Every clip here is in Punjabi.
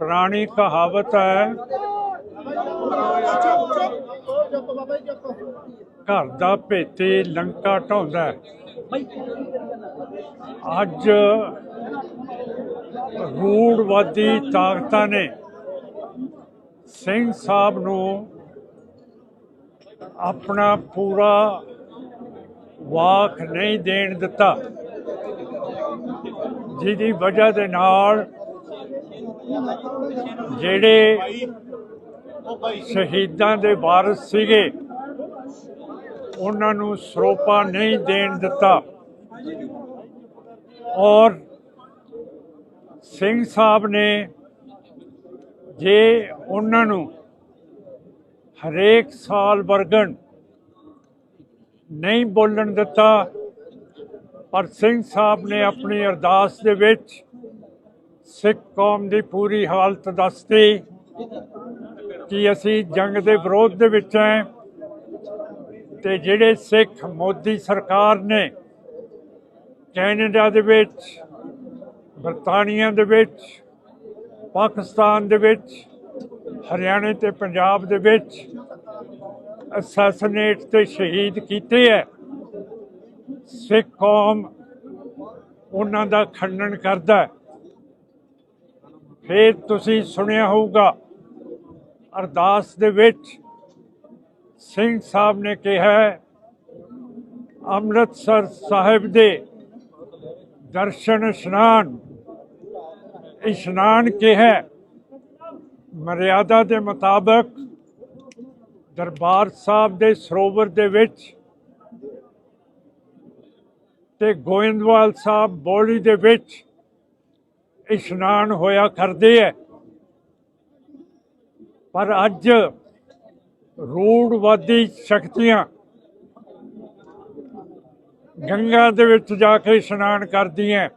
ਪੁਰਾਣੀ ਕਹਾਵਤ ਹੈ, ਘਰ ਦਾ ਭੇਤੀ ਲੰਕਾ ਢਾਉਂਦਾ ਅੱਜ ਰੂੜਵਾਦੀ ਤਾਕਤਾਂ ਨੇ ਸਿੰਘ ਸਾਹਿਬ ਨੂੰ ਆਪਣਾ ਪੂਰਾ ਵਾਕ ਨਹੀਂ ਦੇਣ ਦਿੱਤਾ। ਜਿਹਦੀ ਵਜ੍ਹਾ ਦੇ ਨਾਲ ਜਿਹੜੇ ਸ਼ਹੀਦਾਂ ਦੇ ਵਾਰਸ ਸੀਗੇ, ਉਹਨਾਂ ਨੂੰ ਸਰੋਪਾ ਨਹੀਂ ਦੇਣ ਦਿੱਤਾ। ਔਰ ਸਿੰਘ ਸਾਹਿਬ ਨੇ ਜੇ ਉਹਨਾਂ ਨੂੰ ਹਰੇਕ ਸਾਲ ਵਰਗਣ ਨਹੀਂ ਬੋਲਣ ਦਿੱਤਾ, ਪਰ ਸਿੰਘ ਸਾਹਿਬ ਨੇ ਆਪਣੀ ਅਰਦਾਸ ਦੇ ਵਿੱਚ ਸਿੱਖ ਕੌਮ ਦੀ ਪੂਰੀ ਹਾਲਤ ਦੱਸਦੀ ਕਿ ਅਸੀਂ ਜੰਗ ਦੇ ਵਿਰੋਧ ਦੇ ਵਿੱਚ ਹਾਂ ਤੇ ਜਿਹੜੇ ਸਿੱਖ ਮੋਦੀ ਸਰਕਾਰ ਨੇ ਕੈਨੇਡਾ ਦੇ ਵਿੱਚ, ਬਰਤਾਨੀਆ ਦੇ ਵਿੱਚ, ਪਾਕਿਸਤਾਨ ਦੇ ਵਿੱਚ, ਹਰਿਆਣੇ ਤੇ ਪੰਜਾਬ ਦੇ ਵਿੱਚ ਅਸੈਸਨੇਟ ਤੇ ਸ਼ਹੀਦ ਕੀਤੇ ਹੈ, ਸਿੱਖ ਕੌਮ ਉਹਨਾਂ ਦਾ ਖੰਡਨ ਕਰਦਾ ਹੈ। ਫਿਰ ਤੁਸੀਂ ਸੁਣਿਆ ਹੋਊਗਾ, ਅਰਦਾਸ ਦੇ ਵਿੱਚ ਸਿੰਘ ਸਾਹਿਬ ਨੇ ਕਿਹਾ, ਅੰਮ੍ਰਿਤਸਰ ਸਾਹਿਬ ਦੇ ਦਰਸ਼ਨ ਇਸ਼ਨਾਨ ਇਸ਼ਨਾਨ ਕਿਹਾ, ਮਰਿਆਦਾ ਦੇ ਮੁਤਾਬਕ ਦਰਬਾਰ ਸਾਹਿਬ ਦੇ ਸਰੋਵਰ ਦੇ ਵਿੱਚ ਤੇ ਗੋਇੰਦਵਾਲ ਸਾਹਿਬ ਬੋਲੀ ਦੇ ਵਿੱਚ ਇਸ਼ਨਾਨ ਹੋਇਆ ਕਰਦੇ ਹੈ ਪਰ ਅੱਜ ਰੂੜਵਾਦੀ ਸ਼ਕਤੀਆਂ ਗੰਗਾ ਦੇ ਵਿੱਚ ਜਾ ਕੇ ਇਸ਼ਨਾਨ ਕਰਦੀਆਂ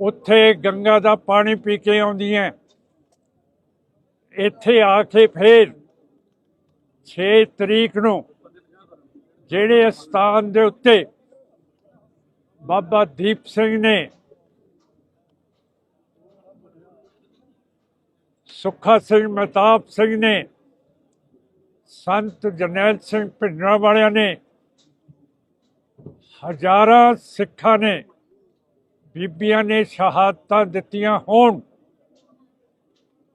ਉੱਥੇ ਗੰਗਾ ਦਾ ਪਾਣੀ ਪੀ ਕੇ ਆਉਂਦੀਆਂ ਇੱਥੇ ਆ ਕੇ ਫੇਰ 6 ਤਰੀਕ ਨੂੰ ਜਿਹੜੇ ਸਥਾਨ ਦੇ ਉੱਤੇ ਬਾਬਾ ਦੀਪ ਸਿੰਘ ਨੇ ਸੁੱਖਾ ਸਿੰਘ ਮਹਿਤਾਬ ਸਿੰਘ ਨੇ, ਸੰਤ ਜਰਨੈਲ ਸਿੰਘ ਭਿੰਡਰਾ ਵਾਲਿਆਂ ਨੇ, ਹਜ਼ਾਰਾਂ ਸਿੱਖਾਂ ਨੇ, ਬੀਬੀਆਂ ਨੇ ਸ਼ਹਾਦਤਾਂ ਦਿੱਤੀਆਂ ਹੋਣ।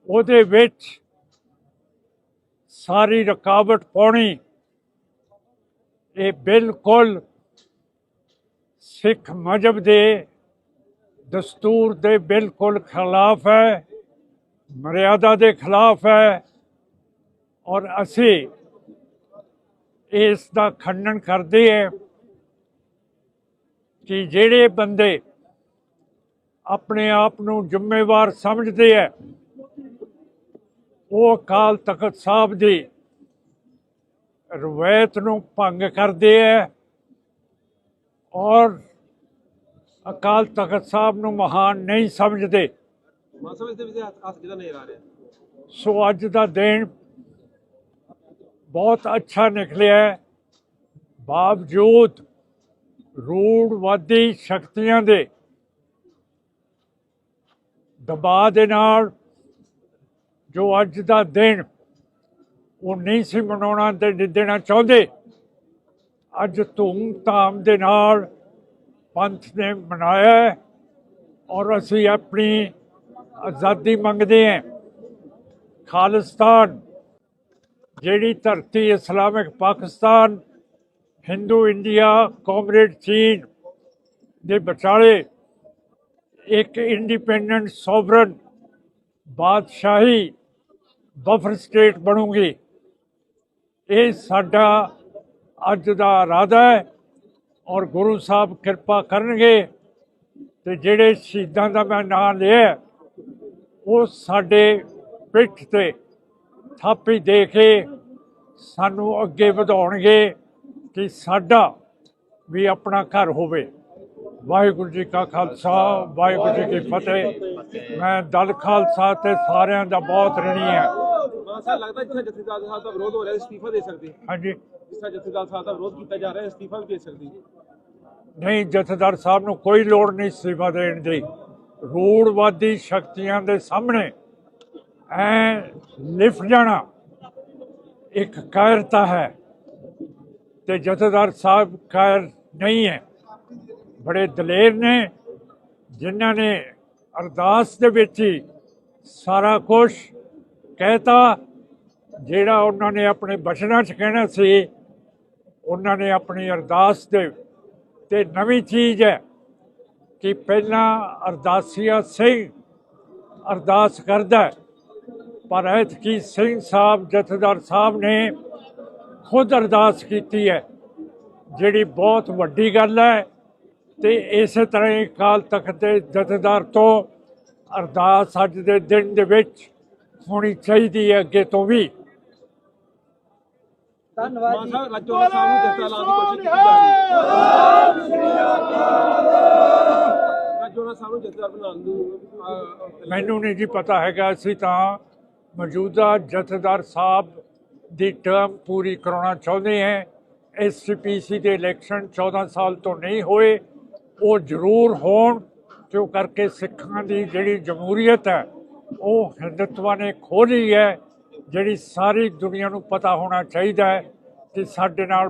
ਉਹਦੇ ਵਿੱਚ ਸਾਰੀ ਰੁਕਾਵਟ ਪਾਉਣੀ, ਇਹ ਬਿਲਕੁਲ ਸਿੱਖ ਮਜਬ ਦੇ ਦਸਤੂਰ ਦੇ ਬਿਲਕੁਲ ਖਿਲਾਫ ਹੈ। ਮਰਿਆਦਾ ਦੇ ਖਿਲਾਫ ਹੈ ਔਰ ਅਸੀਂ ਇਸ ਦਾ ਖੰਡਨ ਕਰਦੇ ਹਾਂ ਕਿ ਜਿਹੜੇ ਬੰਦੇ ਆਪਣੇ ਆਪ ਨੂੰ ਜ਼ਿੰਮੇਵਾਰ ਸਮਝਦੇ ਹੈ, ਉਹ ਅਕਾਲ ਤਖਤ ਸਾਹਿਬ ਦੀ ਰਵਾਇਤ ਨੂੰ ਭੰਗ ਕਰਦੇ ਹੈ ਔਰ ਅਕਾਲ ਤਖਤ ਸਾਹਿਬ ਨੂੰ ਮਹਾਨ ਨਹੀਂ ਸਮਝਦੇ। ਮਾਸਾ ਇਸ ਦੇ ਹੱਥ ਹੱਥ ਨਜ਼ਰ ਆ ਰਿਹਾ? ਸੋ ਅੱਜ ਦਾ ਦਿਨ ਬਹੁਤ ਅੱਛਾ ਨਿਕਲਿਆ ਬਾਵਜੂਦ ਰੂੜਵਾਦੀ ਸ਼ਕਤੀਆਂ ਦੇ ਦਬਾਅ ਦੇ ਨਾਲ ਜੋ ਅੱਜ ਦਾ ਦਿਨ ਉਹ ਨਹੀਂ ਸੀ ਮਨਾਉਣਾ ਤੇ ਦੇਣਾ ਚਾਹੁੰਦੇ, ਅੱਜ ਧੂਮ-ਧਾਮ ਦੇ ਨਾਲ ਪੰਥ ਨੇ ਮਨਾਇਆ ਔਰ ਅਸੀਂ ਆਪਣੀ ਆਜ਼ਾਦੀ ਮੰਗਦੇ ਹੈ। ਖਾਲਿਸਤਾਨ, ਜਿਹੜੀ ਧਰਤੀ Islamic Pakistan, Hindu India, comrade ਚੀਨ ਦੇ ਵਿਚਾਲੇ ਇੱਕ ਇੰਡੀਪੈਂਡੈਂਟ ਸੋਵਰਨ ਬਾਦਸ਼ਾਹੀ ਬਫਰ ਸਟੇਟ ਬਣੂਗੀ। ਇਹ ਸਾਡਾ ਅੱਜ ਦਾ ਇਰਾਦਾ ਹੈ ਔਰ ਗੁਰੂ ਸਾਹਿਬ ਕਿਰਪਾ ਕਰਨਗੇ ਤੇ ਜਿਹੜੇ ਸ਼ਹੀਦਾਂ ਦਾ ਮੈਂ ਨਾਂ ਲਿਆ ਉਹ ਸਾਡੇ ਪਿੱਠ ਤੇ ਥਾਪੀ ਦੇ ਕੇ ਸਾਨੂੰ ਅੱਗੇ ਵਧਾਉਣਗੇ ਕਿ ਸਾਡਾ ਵੀ ਆਪਣਾ ਘਰ ਹੋਵੇ। ਵਾਹਿਗੁਰੂ ਜੀ ਕਾ ਖਾਲਸਾ ਵਾਹਿਗੁਰੂ ਜੀ ਕੀ ਫਤਿਹ। ਮੈਂ ਦਲ ਖਾਲਸਾ ਤੇ ਸਾਰਿਆਂ ਦਾ ਬਹੁਤ ਰਣੀ ਹਾਂ। ਮਾਸਾ ਲੱਗਦਾ ਜਿੱਥੇ ਜਥੇਦਾਰ ਸਾਹਿਬ ਦਾ ਵਿਰੋਧ ਹੋ ਰਿਹਾ ਅਸਤੀਫਾ ਦੇ ਸਕਦੇ? ਹਾਂਜੀ। ਜਿਸ ਜਥੇਦਾਰ ਸਾਹਿਬ ਦਾ ਵਿਰੋਧ ਕੀਤਾ ਜਾ ਰਿਹਾ ਅਸਤੀਫਾ ਵੀ ਦੇ ਸਕਦੀ? ਨਹੀਂ ਜਥੇਦਾਰ ਸਾਹਿਬ ਨੂੰ ਕੋਈ ਲੋੜ ਨਹੀਂ ਅਸਤੀਫਾ ਦੇਣ ਦੀ। ਰੋੜਵਾਦੀ ਸ਼ਕਤੀਆਂ ਦੇ ਸਾਹਮਣੇ ਐ ਲਿਫਟ ਜਾਣਾ ਇੱਕ ਕਾਇਰਤਾ ਹੈ ਤੇ ਜਥੇਦਾਰ ਸਾਹਿਬ ਕਾਇਰ ਨਹੀਂ ਹੈ। ਬੜੇ ਦਲੇਰ ਨੇ, ਜਿਨ੍ਹਾਂ ਨੇ ਅਰਦਾਸ ਦੇ ਵਿੱਚ ਹੀ ਸਾਰਾ ਕੁਝ ਕਹਿਤਾ। ਜਿਹੜਾ ਉਹਨਾਂ ਨੇ ਆਪਣੇ ਬਚਨਾਂ 'ਚ ਕਹਿਣਾ ਸੀ, ਉਹਨਾਂ ਨੇ ਆਪਣੀ ਅਰਦਾਸ ਦੇ ਤੇ ਨਵੀਂ ਚੀਜ਼ ਹੈ। ਕਿ ਪਹਿਲਾਂ ਅਰਦਾਸੀਆ ਸਿੰਘ ਅਰਦਾਸ ਕਰਦਾ ਪਰ ਐਤਕੀ ਸਿੰਘ ਸਾਹਿਬ ਜਥੇਦਾਰ ਸਾਹਿਬ ਨੇ ਖੁਦ ਅਰਦਾਸ ਕੀਤੀ ਹੈ, ਜਿਹੜੀ ਬਹੁਤ ਵੱਡੀ ਗੱਲ ਹੈ। ਤੇ ਇਸੇ ਤਰ੍ਹਾਂ ਹੀ ਅਕਾਲ ਤਖਤ ਦੇ ਜਥੇਦਾਰ ਤੋਂ ਅਰਦਾਸ ਅੱਜ ਦੇ ਦਿਨ ਦੇ ਵਿੱਚ ਹੋਣੀ ਚਾਹੀਦੀ ਹੈ ਅੱਗੇ ਤੋਂ ਵੀ। ਧੰਨਵਾਦ ਜੀ। ਮਾਨ ਸਾਹਿਬ ਰਾਜੋਲਾ ਸਾਹਿਬ ਨੂੰ ਜੱਥਾ ਲਾਉਣ ਦੀ ਕੋਸ਼ਿਸ਼ ਕੀਤੀ ਜਾ ਰਹੀ ਹੈ ਰਾਜੋਲਾ ਸਾਹਿਬ ਨੂੰ ਜੱਥਾ ਬਣਾਉਣ ਨੂੰ ਅਹ, ਮੈਨੂੰ ਨਹੀਂ ਜੀ ਪਤਾ ਹੈਗਾ ਅਸੀਂ ਤਾਂ ਮੌਜੂਦਾ ਜਥੇਦਾਰ ਸਾਹਿਬ ਦੀ ਟਰਮ ਪੂਰੀ ਕਰਾਉਣਾ ਚਾਹੁੰਦੇ ਹਾਂ। ਐਸਪੀਸੀ ਦੇ ਇਲੈਕਸ਼ਨ 14 ਸਾਲ ਤੋਂ ਨਹੀਂ ਹੋਏ ਉਹ ਜ਼ਰੂਰ ਹੋਣ ਕਿਉਂ ਕਰਕੇ ਸਿੱਖਾਂ ਦੀ ਜਿਹੜੀ ਜਮਹੂਰੀਅਤ ਹੈ ਉਹ ਹਿੰਦੁਤਵਾ ਨੇ ਖੋਹ ਲਈ ਹੈ। ਜਿਹੜੀ ਸਾਰੀ ਦੁਨੀਆ ਨੂੰ ਪਤਾ ਹੋਣਾ ਚਾਹੀਦਾ ਹੈ ਕਿ ਸਾਡੇ ਨਾਲ